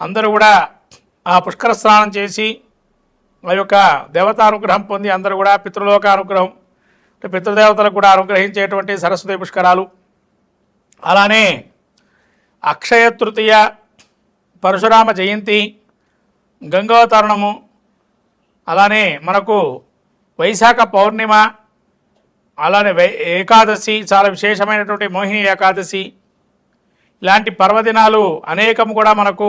అందరూ కూడా ఆ పుష్కర స్నానం చేసి ఆ యొక్క దేవతానుగ్రహం పొంది అందరూ కూడా పితృలోక అనుగ్రహం అంటే పితృదేవతలకు కూడా అనుగ్రహించేటువంటి సరస్వతి పుష్కరాలు. అలానే అక్షయ తృతీయ పరశురామ జయంతి గంగోతరణము అలానే మనకు వైశాఖ పౌర్ణిమ అలానే వై ఏకాదశి చాలా విశేషమైనటువంటి మోహిని ఏకాదశి ఇలాంటి పర్వదినాలు అనేకం కూడా మనకు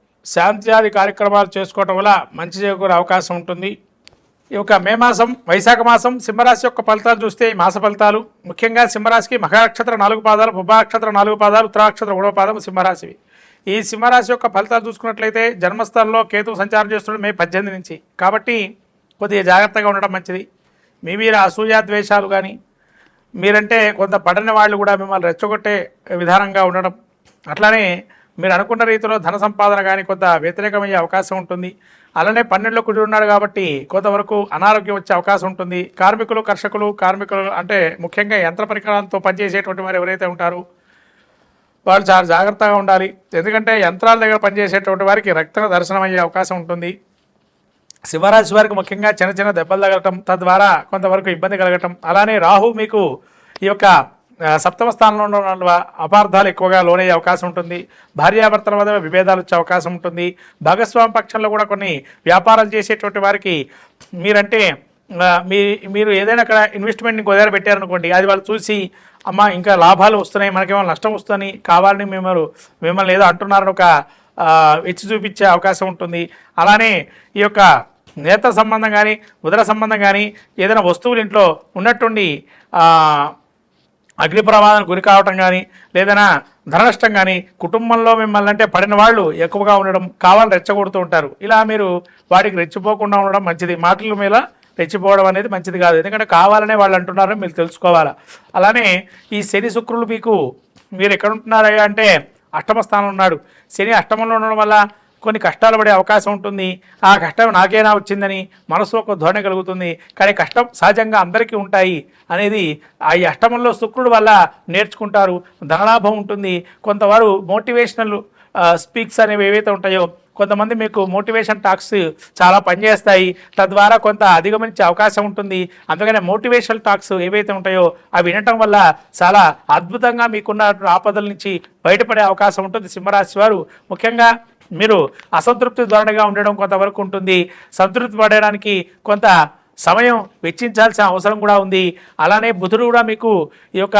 శాంత్యాది కార్యక్రమాలు చేసుకోవటం వల్ల మంచి చేకూరే అవకాశం ఉంటుంది. ఈ యొక్క మే మాసం వైశాఖ మాసం సింహరాశి యొక్క ఫలితాలు చూస్తే ఈ మాస ఫలితాలు ముఖ్యంగా సింహరాశికి మహానక్షత్ర నాలుగు పాదాలు బుభాక్షత్ర నాలుగు పాదాలు ఉత్తరాక్షత్ర మూడవ పాదం సింహరాశివి. ఈ సింహరాశి యొక్క ఫలితాలు చూసుకున్నట్లయితే జన్మస్థలంలో కేతు సంచారం చేస్తున్నాడు మే పద్దెనిమిది నుంచి. కాబట్టి కొద్దిగా జాగ్రత్తగా ఉండడం మంచిది. మీ మీద అసూయా ద్వేషాలు కానీ మీరంటే కొంత పడని వాళ్ళు కూడా మిమ్మల్ని రెచ్చగొట్టే విధానంగా ఉండడం అట్లానే మీరు అనుకున్న రీతిలో ధన సంపాదన కానీ కొంత వ్యతిరేకమయ్యే అవకాశం ఉంటుంది. అలానే పన్నెండులో కుడి ఉన్నాడు కాబట్టి కొంతవరకు అనారోగ్యం వచ్చే అవకాశం ఉంటుంది. కార్మికులు కర్షకులు కార్మికులు అంటే ముఖ్యంగా యంత్ర పరికరాలతో పనిచేసేటువంటి వారు ఎవరైతే ఉంటారో వాళ్ళు చాలా జాగ్రత్తగా ఉండాలి. ఎందుకంటే యంత్రాల దగ్గర పనిచేసేటువంటి వారికి రక్త దర్శనం అయ్యే అవకాశం ఉంటుంది. శివరాశి వారికి ముఖ్యంగా చిన్న చిన్న దెబ్బలు తగలటం తద్వారా కొంతవరకు ఇబ్బంది కలగటం. అలానే రాహు మీకు ఈ యొక్క సప్తమ స్థానంలో ఉన్న అపార్థాలు ఎక్కువగా లోనయ్యే అవకాశం ఉంటుంది. భార్యాభర్తల మధ్య విభేదాలు వచ్చే అవకాశం ఉంటుంది. భాగస్వామి పక్షంలో కూడా కొన్ని వ్యాపారాలు చేసేటువంటి వారికి మీరంటే మీ మీరు ఏదైనా అక్కడ ఇన్వెస్ట్మెంట్ని కుదిర పెట్టారనుకోండి అది వాళ్ళు చూసి అమ్మ ఇంకా లాభాలు వస్తున్నాయి మనకేమో నష్టం వస్తుందని కావాలని మిమ్మల్ని మిమ్మల్ని ఏదో అంటున్నారని ఒక ఆ, చూపించే అవకాశం ఉంటుంది. అలానే ఈ యొక్క నేత సంబంధం కానీ ఉదర సంబంధం కానీ ఏదైనా వస్తువులు ఇంట్లో ఉన్నట్టుండి అగ్ని ప్రమాదానికి గురి కావటం కానీ లేదైనా ధన నష్టం కానీ కుటుంబంలో మిమ్మల్ని అంటే పడిన వాళ్ళు ఎక్కువగా ఉండడం కావాలని రెచ్చగొడుతూ ఉంటారు. ఇలా మీరు వాటికి రెచ్చిపోకుండా ఉండడం మంచిది. మాటల మీద రెచ్చిపోవడం అనేది మంచిది కాదు. ఎందుకంటే కావాలనే వాళ్ళు అంటున్నారని మీరు తెలుసుకోవాలా? అలానే ఈ శని శుక్రులు మీకు మీరు ఎక్కడ ఉంటున్నారయ్యా అంటే అష్టమ స్థానంలో ఉన్నాడు. శని అష్టమంలో ఉండడం వల్ల కొన్ని కష్టాలు పడే అవకాశం ఉంటుంది. ఆ కష్టం నాకేనా వచ్చిందని మనసులో ఒక ధోరణి కలుగుతుంది. కానీ కష్టం సహజంగా అందరికీ ఉంటాయి అనేది ఆ అష్టమంలో శుక్రుడు వల్ల నేర్చుకుంటారు. ధనలాభం ఉంటుంది. కొంతవారు మోటివేషనల్ స్పీక్స్ అనేవి ఏవైతే ఉంటాయో కొంతమంది మీకు మోటివేషన్ టాక్స్ చాలా పనిచేస్తాయి. తద్వారా కొంత అధిగమించే అవకాశం ఉంటుంది. అందుకనే మోటివేషనల్ టాక్స్ ఏవైతే ఉంటాయో అవి వినటం వల్ల చాలా అద్భుతంగా మీకున్న ఆపదల నుంచి బయటపడే అవకాశం ఉంటుంది. సింహరాశి వారు ముఖ్యంగా మీరు అసంతృప్తి ధోరణిగా ఉండడం కొంతవరకు ఉంటుంది. సంతృప్తి పడడానికి కొంత సమయం వెచ్చించాల్సిన అవసరం కూడా ఉంది. అలానే బుధుడు కూడా మీకు ఈ యొక్క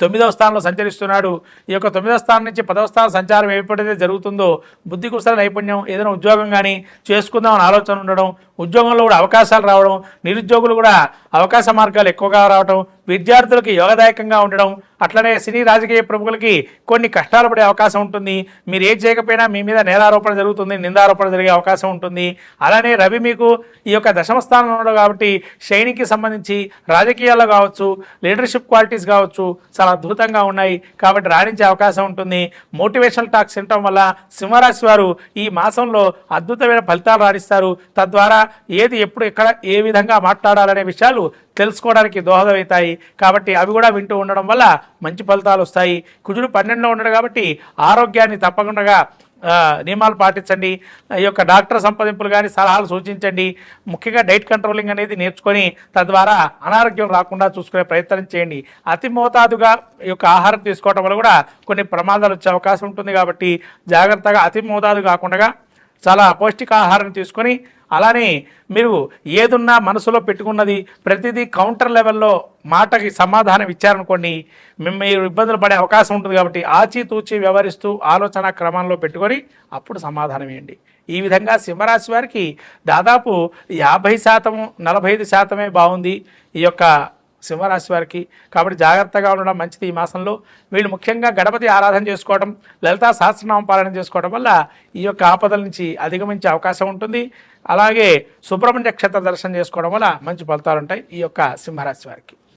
తొమ్మిదవ స్థానంలో సంచరిస్తున్నాడు. ఈ యొక్క తొమ్మిదవ స్థానం నుంచి పదవ స్థానం సంచారం ఎప్పుడైతే జరుగుతుందో బుద్ధి కుశల నైపుణ్యం ఏదైనా ఉద్యోగం కానీ చేసుకుందామని ఆలోచన ఉండడం ఉద్యోగంలో కూడా అవకాశాలు రావడం నిరుద్యోగులు కూడా అవకాశ మార్గాలు ఎక్కువగా రావడం విద్యార్థులకు యోగదాయకంగా ఉండడం అట్లనే సినీ రాజకీయ ప్రముఖులకి కొన్ని కష్టాలు పడే అవకాశం ఉంటుంది. మీరు ఏం చేయకపోయినా మీ మీద నేరారోపణ జరుగుతుంది నిందారోపణ జరిగే అవకాశం ఉంటుంది. అలానే రవి మీకు ఈ యొక్క దశమ స్థానంలో ఉన్నాడు కాబట్టి శైనికి సంబంధించి రాజకీయాల్లో కావచ్చు లీడర్షిప్ క్వాలిటీస్ కావచ్చు చాలా అద్భుతంగా ఉన్నాయి. కాబట్టి రాణించే అవకాశం ఉంటుంది. మోటివేషనల్ టాక్స్ వినటం వల్ల సింహరాశి వారు ఈ మాసంలో అద్భుతమైన ఫలితాలు రాణిస్తారు. తద్వారా ఏది ఎప్పుడు ఎక్కడ ఏ విధంగా మాట్లాడాలనే విషయాలు తెలుసుకోవడానికి దోహదమవుతాయి. కాబట్టి అవి కూడా వింటూ ఉండడం వల్ల మంచి ఫలితాలు వస్తాయి. కుజుడు పన్నెండులో ఉండడు కాబట్టి ఆరోగ్యాన్ని తప్పకుండా నియమాలు పాటించండి. ఈ యొక్క డాక్టర్ సంప్రదింపులు కానీ సలహాలు సూచించండి. ముఖ్యంగా డైట్ కంట్రోలింగ్ అనేది నేర్చుకొని తద్వారా అనారోగ్యం రాకుండా చూసుకునే ప్రయత్నం చేయండి. అతి మోతాదుగా ఈ యొక్క ఆహారం తీసుకోవడం వల్ల కూడా కొన్ని ప్రమాదాలు వచ్చే అవకాశం ఉంటుంది కాబట్టి జాగ్రత్తగా అతి మోతాదు కాకుండా చాలా పౌష్టికాహారం తీసుకొని అలానే మీరు ఏదున్నా మనసులో పెట్టుకున్నది ప్రతిదీ కౌంటర్ లెవెల్లో మాటకి సమాధానం ఇచ్చారనుకోండి మేము మీరు ఇబ్బందులు పడే అవకాశం ఉంటుంది కాబట్టి ఆచితూచి వ్యవహరిస్తూ ఆలోచన క్రమంలో పెట్టుకొని అప్పుడు సమాధానం ఇవ్వండి. ఈ విధంగా సింహరాశి వారికి దాదాపు యాభై శాతం నలభై ఐదు శాతమే బాగుంది. ఈ యొక్క సింహరాశి వారికి. కాబట్టి జాగ్రత్తగా ఉండడం మంచిది ఈ మాసంలో. వీళ్ళు ముఖ్యంగా గణపతి ఆరాధన చేసుకోవడం లలితా సహస్రనామ పాలన చేసుకోవడం వల్ల ఈ యొక్క ఆపదల నుంచి అధిగమించే అవకాశం ఉంటుంది. అలాగే సుబ్రహ్మణ్య క్షేత్ర దర్శనం చేసుకోవడం వల్ల మంచి ఫలితాలు ఉంటాయి ఈ యొక్క సింహరాశి వారికి.